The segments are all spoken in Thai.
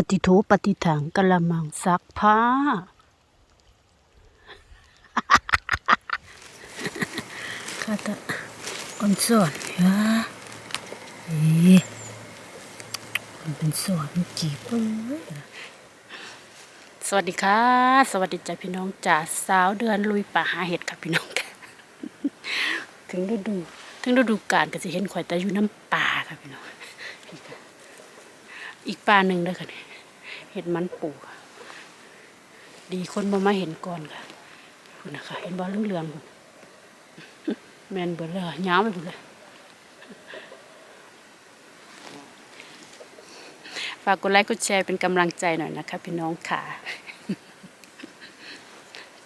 ปฏิโถปฏิถังกะละมังซักผ้าข้าตะอ่อนสอนฮะเอ๊ะมันเป็นสอนจีบเอ้ยสวัสดีค่ะ สวัสดีจ้าพี่น้องจ่าสาวเดือนลุยป่าหาเห็ดค่ะพี่น้องค่ะถึงฤดูถึงฤดูกาลก็จะเห็นข่อยแต่อยู่น้ำป่าค่ะพี่น้อง อีกปลาหนึ่งด้วยค่ะเนี่ย เห็ดมันปูค่ะ ดีคนบ่มาเห็นก่อนค่ะคุณนะคะเห็นบอลเหลืองๆคุณแมนเบิดเลยยาวไปหมดเลยฝากกดไลค์กดแชร์เป็นกำลังใจหน่อยนะคะ พี่น้องค่ะ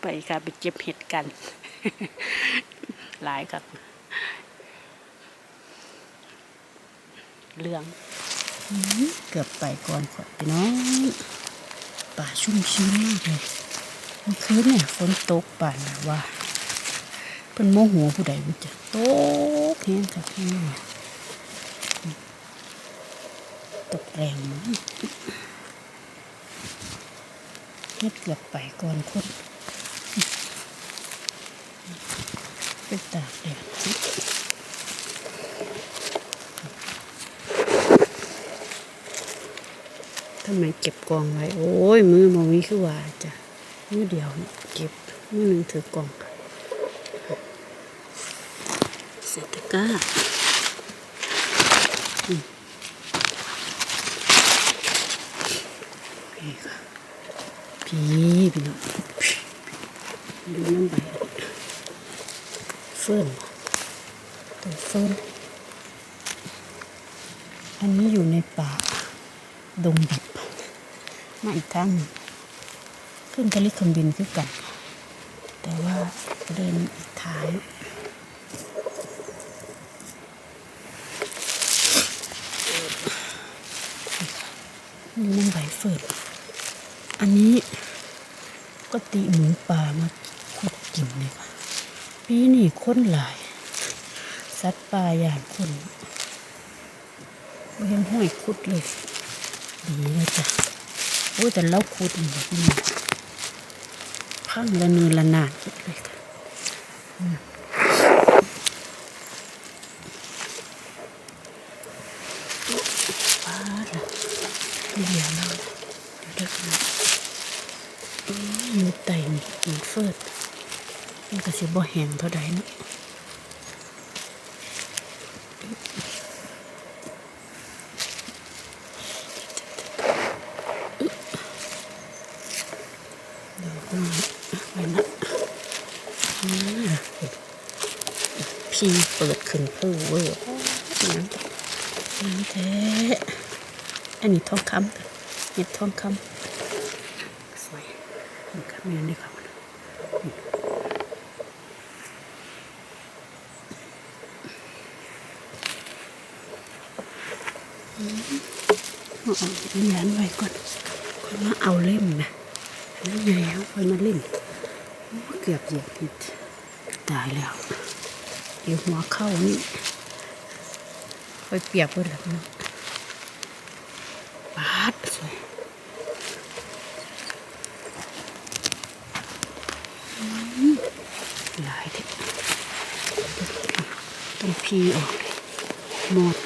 ไปค่ะไปเก็บเห็ดกัน หลายครับเหลือง เกือบไปก่อนก่อพี่น้องป่าชุ่มชื้นมากเลยเมื่อคืนเนี่ยฝนตกป่านนะว่าเพิ่นโมโหผู้ใดมันจะตกแห้งกับพี่น้องตกแรงมากเฮ็ดเกือบไปก่อนคนไปตากแดดำไมเก็บกองไว้ โอ้ย มือมองนี้คือว่าจ้ะมือเดียวเก็บมือหนึ่งถือกองเสร็จตก้านี่ค่ะพี่พี่น้องดูน้ำใบเฟื่อนต้นเฟื่อนอันนี้อยู่ในป่า ดงดิบั้งขึ้นกะลิเครื่องบินคือกัน แต่ว่าเดินอีกท้ายนี่น้ำใบเฟิดอันนี้ก็ตีหมูป่ามาขุดกินเลยค่ะปีนี้ค้นหลาย สัตว์ป่าอย่างคนเห็นห้อยขุดเลย ดีเลยจ้ะ อ้แต่เราขุดนี่แบบนี้พังละนือละนาดเลยค่ะป้าละเดี๋ยวเราเด็กนะอืมอยู่ไต่นี่มันเฟิดมันก็สิบ่แห้งเท่าใดเนาะ เดี๋ยวก็ไปนะนี่พี่เปิด ขึ้นผู้เวอร์น้ำน้ำแท้อันนี้ทองคำเห็ดทองคำสวยมันก็มีอันนี้ค่ะเอาเหรียญไว้ก่อนค่อยมาเอาเล่มนะนั่นไงเขาคอยมาเล่นเกือบเหยียบผิดตายแล้ว เดี๋ยวหัวเข้านี่คอยเปียกไปแล้วนาะปาดสวยหลายทีต้องพีออกหมด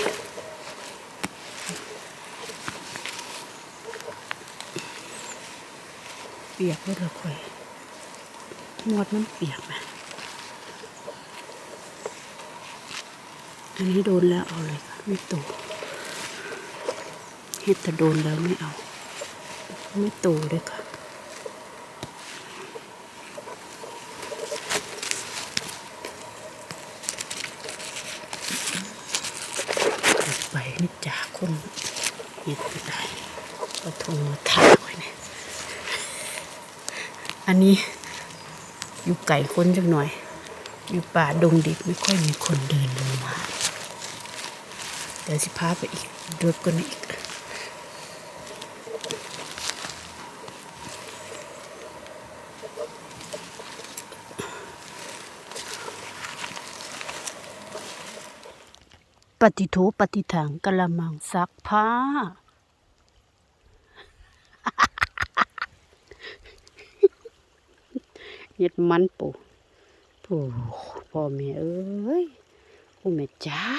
เปียกเลยละค่อยหมดมันเปียกนะ อันนี้โดนแล้วเอาเลยค่ะไม่โตเฮ็ดแต่โดนแล้วไม่เอา ไม่โตเลยค่ะไปนี่จากคนเฮ็ดก็ได้ก็ทงมาท่าไว้เนี่ยอันนี้อยู่ไก่คนจังหน่อย อยู่ป่าดงดิบไม่ค่อยมีคนเดินลงมา เดี๋ยวสิพาไปอีกดูกันอีกปฏิทูปฏิถังกะละมังซักผ้า เย็ดมันปู่ปู่พ่อแม่เอ้ยโอ้แม่เจ้า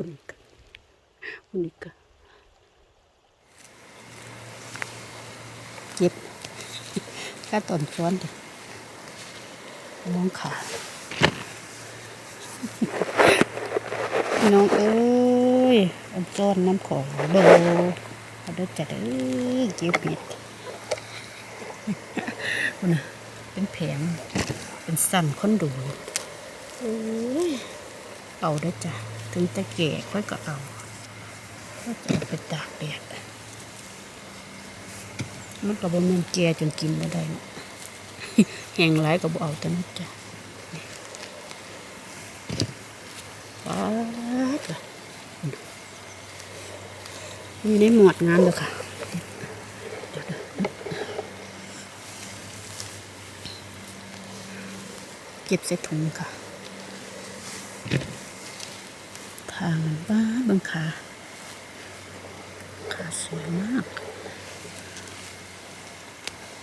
คุณนี่ก็คุณนี่ก็เก็บข้าตอนซ้องเอ้ยอันซ้อนน้ำของโดเอาเด้อจัดเอ้ยเก็บเห็ดคุณน่ะเป็นแผงเป็นสั่นค้นดูโอ้ย เอาได้จ้ะ ถึงจะแก่ค่อยก็เอาก็จะไปตากแดดมันก็บ่แม่นแก่จนกินไม่ได้นะแห้งหลายก็บ่เอาแต่นั้นจ้ะป๊าดล่ได้หมวดงานเลยค่ะเดี๋ยวๆเก็บใส่ถุงค่ะ ทางมันบ้าบังขาขาสวยมาก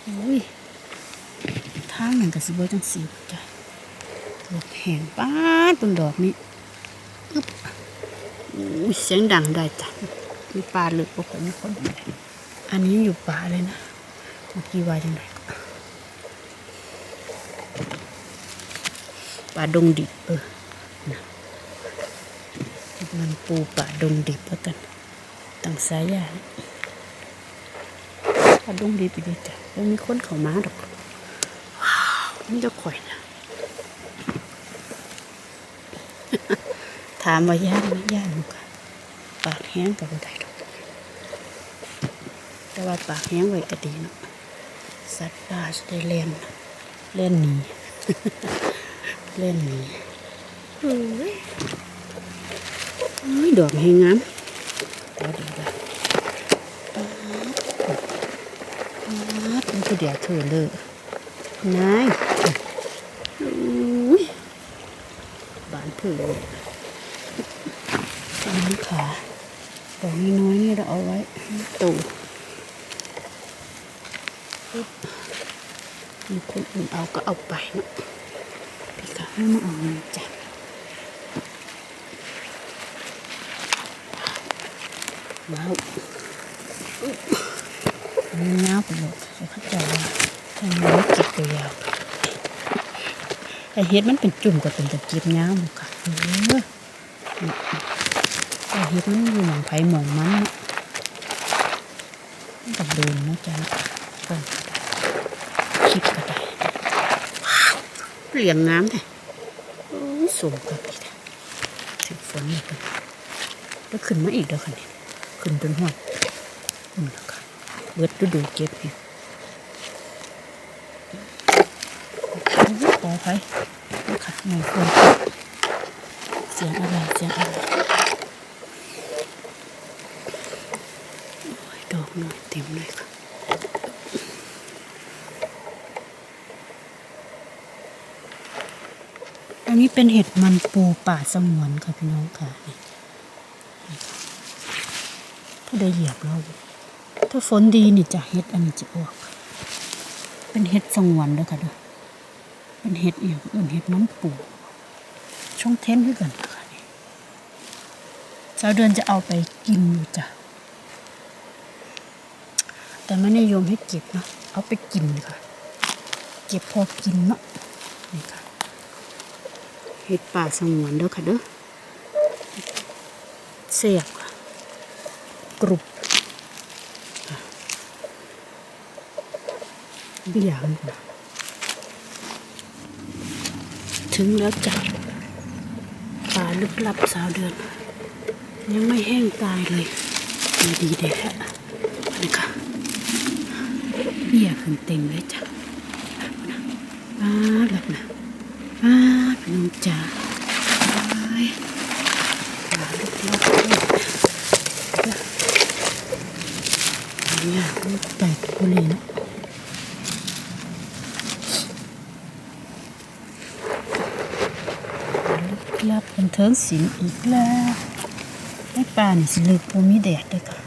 โอ้ยทางนั้นก็สิบจังสีจ้ะดอกแห้งป้าต้นดอกนี้อึ๊บอุ้ยเสียงดังได้จ้ะมีปลาเลึกกว่าคนมีคน อันนี้อยู่ป่าเลยนะเมื่อกี้ว่าจังไงป่าดงดิบเออ มันปูป่าดงดิบแล้วกันตั้งสายยานะป่าดงดิบอีกจ้ะแล้วมีคนเข้ามาดอกว้าวมันจะข่อยนะถามว่าย่านไหมย่านมั้งค่ะปากแห้งกับบ่ได้ดอกแต่ว่าปากแห้งไว้ก็ดีเนาะสัตว์ป่าจะได้เล่นเล่นหนีเล่นนี้ เฮ้ยเฮ้ยดอกให้งามดอกดีละป๊าดป๊าดมันคือเดี๋ยวเธอเลยนายอุ้ยบานเถืออันนี้ขาดอกน้อยๆนี่เราเอาไว้ตู่มีคนอื่นเอาก็เอาไปเนาะ พี่ก็ให้มาเอาเงินจ้ะ ว้าวอุ๊ยมันยาไปหมดเขาเข้าใจว่าทำไมไม่เก็บตัวยาวไอเฮ็ดมันเป็นจุ่มก็เป็นตะเกียบยาหมดค่ะเออไอเฮ็ดมันอยู่หมองไผ่หมองมันเนาะกับโดนนะจ๊ะเพิ่นคิดก็ได้เลี้ยงน้ำเลยสูงกับอีกถึงฝนอีกแล้วแล้วขึ้นมาอีกเด้อค่ะเนี่ย ขึ้นจนหัวอุ่ล้วค่ะเบิดฤดูเก็บอยู่ขอไปนี่ค่ะหนึ่งคนเสียงอะไรเสียงอะไรโอ้ยดอกหน่อยเต็มเลยค่ะอันนี้เป็นเห็ดมันปูป่าสงวนค่ะพี่น้องค่ะนี่ ได้เหยียบเราถ้าฝนดีนี่จะเห็ดอันนี้จะออก เป็นเห็ดสงวนด้อค่ะเด้อเป็นเห็ดอย่างอื่นเห็ดมันปูช่องเทนด้วยกันนะคะนี่สาวเดือนจะเอาไปกินอยู่จ้ะแต่ไม่นิยมให้เก็บเนาะเอาไปกินค่ะ เก็บพอกินเนาะนี่ค่ะเห็ดป่าสงวนเด้อค่ะเด้อเสียบค่ะ กรุบเบี้ยมันะถึงแล้วจ้ะป่าลึกลับสาวเดือน ยังไม่แห้งตายเลยดีดีเด็ดนี่ค่ะเบี้ยขึ้นเต็มเลยจ้ะอ่าหลับนะอ่าพี่น้องจ๋าไปหาลูกลอกเลยเนี่ยลูก แตกกุลีเนะลับบันเทิงศิลป์อีกแล้วในป่านี่สิลึกบ่มีแดดเลยค่ะ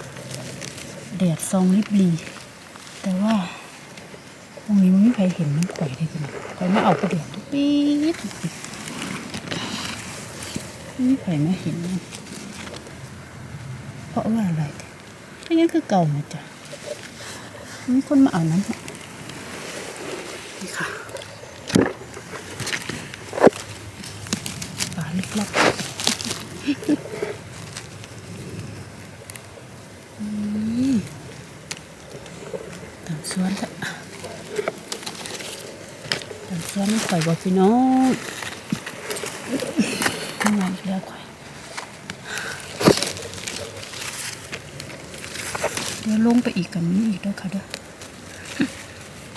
แดดซองลิบลีแต่ว่าตรงนี้มันไม่มีใครเห็นมันข่อยได้กันข่อยไม่เอากระเดียดปี๊ดไม่มีใครมาเห็น เพราะว่าอะไรก็ยังคือเก่านะจ๊ะ มีคนมาเอาน้ำนี่ค่ะป่าลึกลับอืมตามสวนละตามสวนไม่ข่อยบอกพี่น้องทำงานอีกแล้วข่อยเดี๋ยวลงไปอีกกับมีอีกแล้วค่ะเด้อ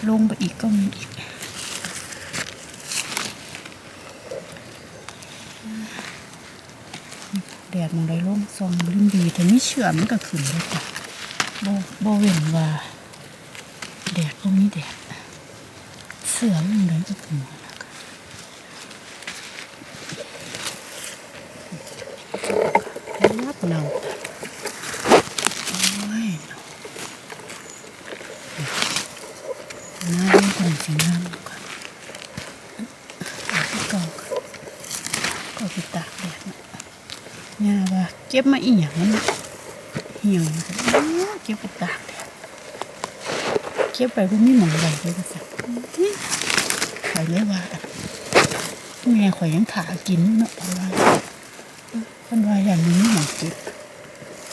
ลงไปอีกก็มีอีกแดดมองได้ร่มซองลิ้นดีแต่ไม่เชื่อมันก็ขึ้นแล้วจ้ะโบโบเว้นว่า แดดพวกนี้แดดเสือมันได้ก็ขึ้นมาแล้วค่ะรับเนาโอ้ยเนาะหน้าเรื่องคนสีน้ำแล้วค่ะเอาที่เก่าค่ะก็ไปตากแดดเนาะ ย่าว่า เก็บมาอีหยังมันเหี่ยวนะครับเก็บไปตากแดดเก็บไปก็มีหมองใดเลยก็สักข่อยเลยว่าแม่ข่อยยังขากินเนาะเพราะว่าคนว่าอย่างนี้หมองเก็บ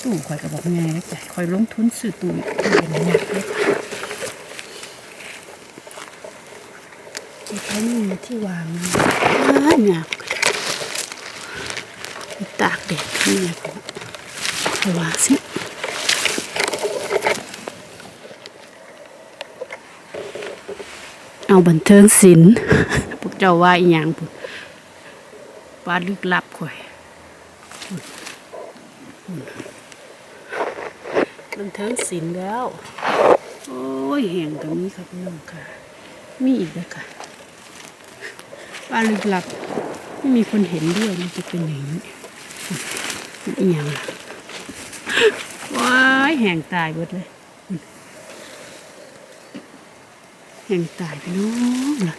ตู้ข่อยก็บอกไงแล้วจ้ะข่อยลงทุนซื้อตู้ตู้เป็นหนักเลยค่ะเก็บไว้นี่ที่วางอ่าหนัก ตากแดดที่ไหนก็ไปวางสิเอาบันเทิงศิลป์พวกเจ้าว่าอีหยังพุ่นว่าลึกลับข่อยบันเทิงศิลป์แล้ว โอ้ยแห่งกับนี้ครับน้องค่ะ มีอีกแล้วค่ะว่าลึกลับ ไม่มีคนเห็นด้วยมันจะเป็นอย่างนี้ อีหยังว้ายแห่งตายเบิดเลยแห่งตายไปน้องล่ะ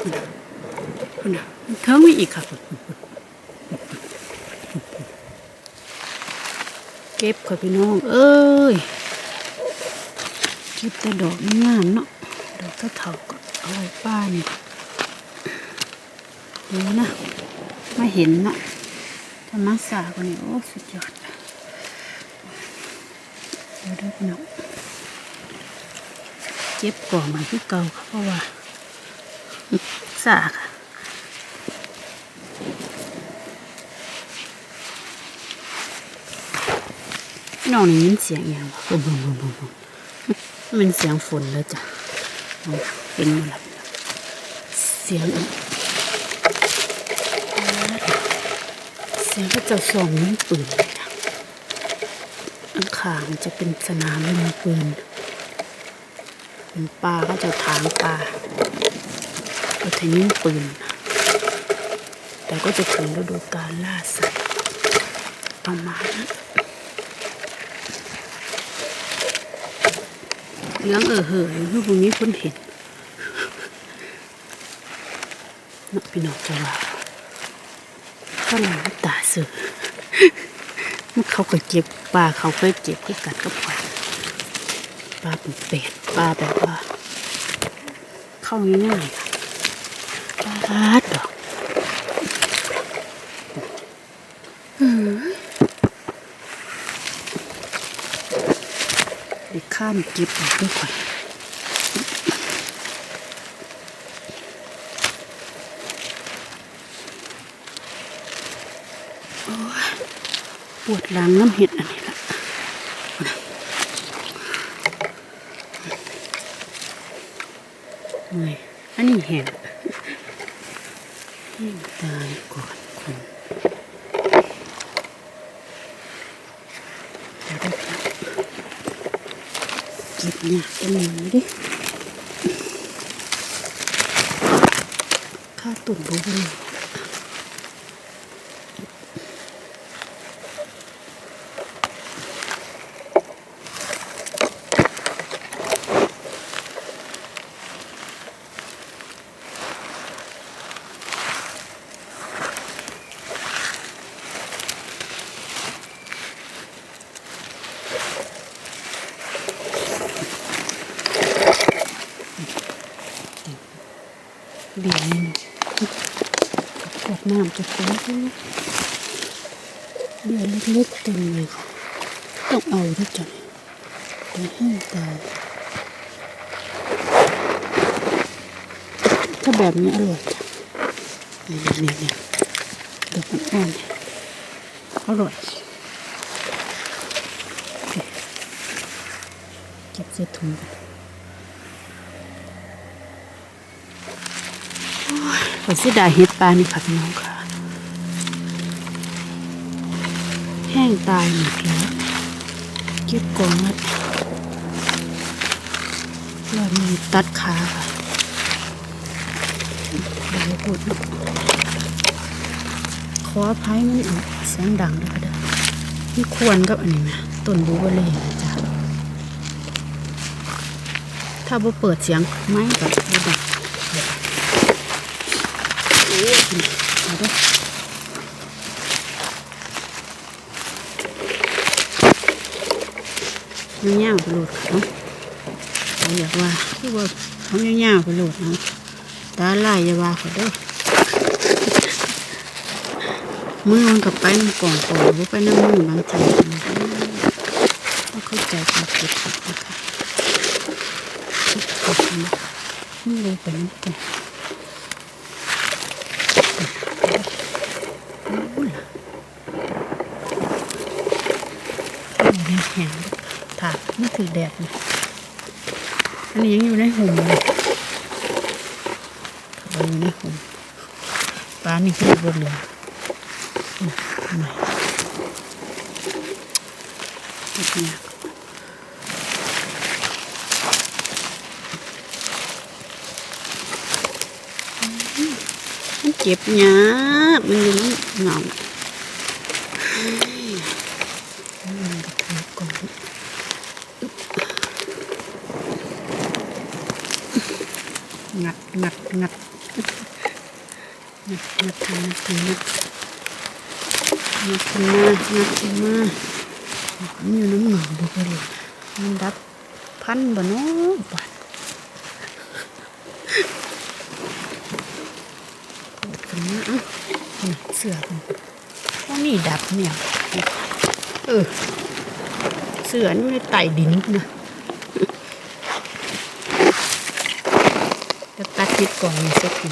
คุณน่ะคุณน่ะเทิงไม่อีกค่ะเก็บค่ะพี่น้อง เอ้ยเก็บแต่ดอกงามเนาะดอกก็เถาก็เอาไว้ป้านี่ดูนะ ไม่เห็นนะถ้ามศาสากันนี่โอ้สุดยอดเดี๋ยวด้วยน้องเจ็บก่อนมันคือเก่าค่ะเพราะว่าสาค่ะน้องนี่ยินเสียงอย่างวะบุ้มบุ้มบุ้มบุ้มบุ้มมันเป็นเสียงฝนแล้วจ้ะเป็นมาแล้วเสียงอีก เสียงก็จะส่องยิงปืนอันขางจะเป็นสนามยิงปืนเป็นป่าก็จะทางป่าก็จะยิงปืน แต่ก็จะถึงฤดูกาลล่าสัตว์ประมาณนั้นเลี้ยงเออเหยคือพวกนี้คนเห็นนักพี่น้องจะว่า ก็หลังตาเสือมันเขาก็เจ็บปลาเขาเคยเจ็บคือกัดก็ปล่อยปลาเป็นเป็ดปลาแบบว่า เข้าง่ายๆปลาดอกเด็กข้ามเก็บออกด้วยก่อน ปวดหลังน้ำเห็ดอันนี้ละเมื่อยอันนี้แห้งตายก่อนคนเดี๋ยวได้ครับเก็บเนี่ยดิค่าตุ่นบุบเลย เบี่ยงนี่ขวดน้ำจะฟุ้งขึ้นเบี่ยงเล็กๆเต็มเลยค่ะต้องเอาด้วยจ้ะเดี๋ยวให้ตายถ้าแบบนี้อร่อยจ้ะนี่นี่นี่ดอกอ่อนอร่อยเก็บใส่ถุงกัน ขอยเสียดายเห็ดปลานี่ค่ะพี่น้องค่ะ แห้งตายหมดแล้วเก็บกองไว้เรามีตัดขาค่ะเดี๋ยวพูดขออภัยมันอันเสียงดังด้วยค่ะเด้อนี่ควรกับอันนี้นะต้นบูเบอรี่นะจ๊ะถ้าบ่เปิดเสียงไม้กับบ่ดัง เอาด้วยมันย่างไปโหลดค่ะเนาะเราอยากว่าที่ว่าเขาย่างๆไปโหลดเนาะตาลายอย่าว่า เขาด้วยมือมันกับไปน้ำกล่องกล่อนหรือไปน้ำมือบางทีต้องเข้าใจความคิดนะคะนี่เลยไปน้ำกล่องนี่แห้งถาดนี่คือแดดนะอันนี้ยังอยู่ในหุ่มเลย পানি খেয়ে পড়লাম เก็บเนี้ยมันยังหนองมันกระทำก่อนงัดงัดงัด งัดงัดงัดงัดงัดขึ้นมางัดขึ้นมามันอยู่น้ำหนองดูไปเลยมันดับพันบ่เนาะบัดขึ้นมาเอ้านี่เสือมันนี่ดับเนี่ยเออเสืออยู่ในใต้ดินนะจะตัดทิดก่อนมีสักที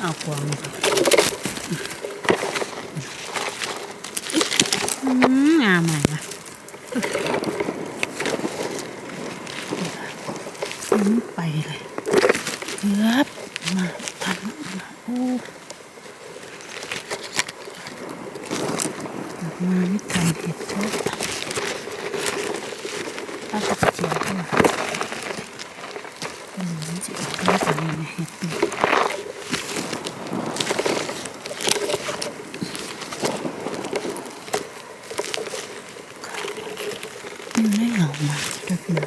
เอาควางอืมงามใหม่ละอืมไปเลยเกือบมาทันมาโอ้ ออกมาไม่ทันเห็ดทุกป้าจะเจียวขึ้นมาเป็นเหมือนจะออกมาจากในเห็ดนี่มันไม่ออกมาจะเป็น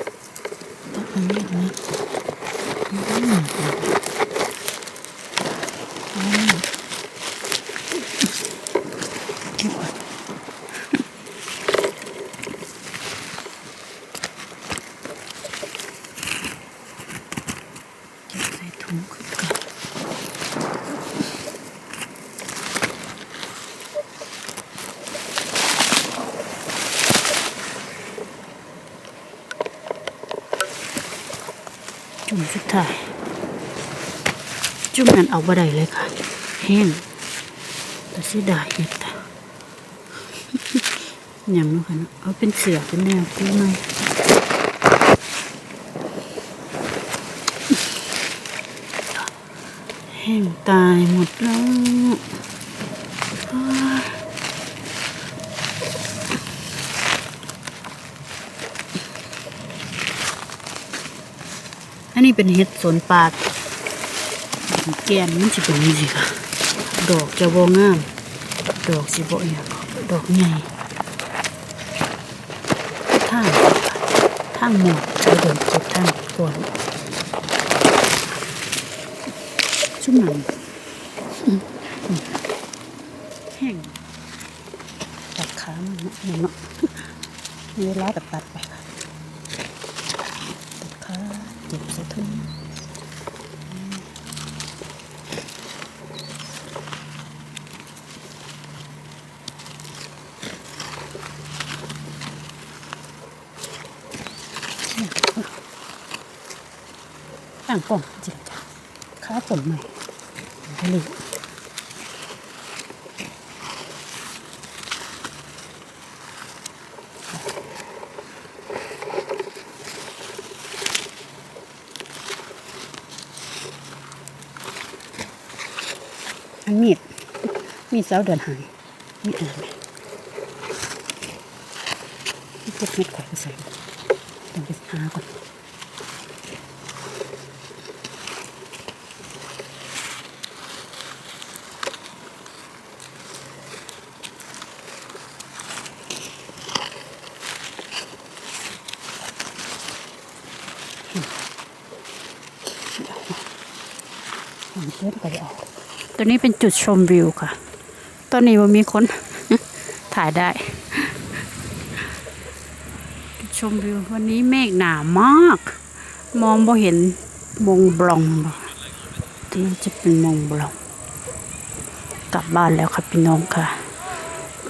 ต้องเอามีดนะมันไม่เหมือนกันเอามีดเก็บก่อน เก็บใส่ถุงขึ้นก่อนจุ่มสุดท้าย จุ่มนั้น เอาบ่ได้เลยค่ะ แห้งแต่เสียดายเห็ดอะอย่างนู้นค่ะเนอะเอาเป็นเสือเป็นแนวเป็นไม้แห้งตายหมดแล้วอ้ายอันนี้เป็นเห็ดสวนป่า แกนมันจะเป็นนี้สิคะดอกจะบ่งาม ดอกสิบ่เนี่ยดอกใหญ่ท่างทางหมดจะเดินเก็บทางก่อนชุ่มหนังแห้งตัดขามันเนาะเนี่ยเนาะเวลาตัดตัดไปางกล่องจริงจ้ะข้าวผลใหม่ทะเลอันมีด มีดเสาเดินหายมีดอะไรไหมมีเจ็ดเม็ดกว่าไปใส่ต้องไปหาก่อนเพิ่มก็จะออก ตัวนี้เป็นจุดชมวิวค่ะต้นนี้มันมีคนถ่ายได้ จุดชมวิววันนี้เมฆหนามาก มองบ่เห็นมงบลองบ่ที่นี่จะเป็นมงบลอง กลับบ้านแล้วค่ะพี่น้องค่ะ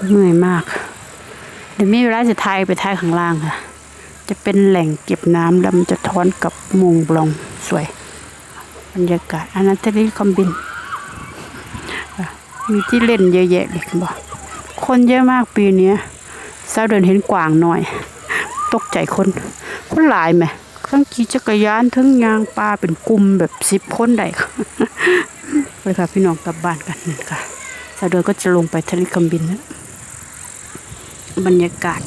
เหนื่อยมาก เดี๋ยวมีเวลาจะทายไปทายข้างล่างค่ะ จะเป็นแหล่งเก็บน้ำแล้วมันจะท้อนกับมงบลองสวย บรรยากาศอันนั้นทะเลคอมบิน มีที่เล่นเยอะแยะเลยคุณบอกคนเยอะมากปีนี้ซาเดินเห็นกวางหน่อย ตกใจคน คนหลายไหมทั้งขี่จักรยานทั้งยางปลาเป็นกลุ่มแบบสิบคนได้ค่ะไปค่ะพี่น้องกลับบ้านกันนั่ค่ะซาเดินก็จะลงไปทะเลคอมบินนะบรรยากาศ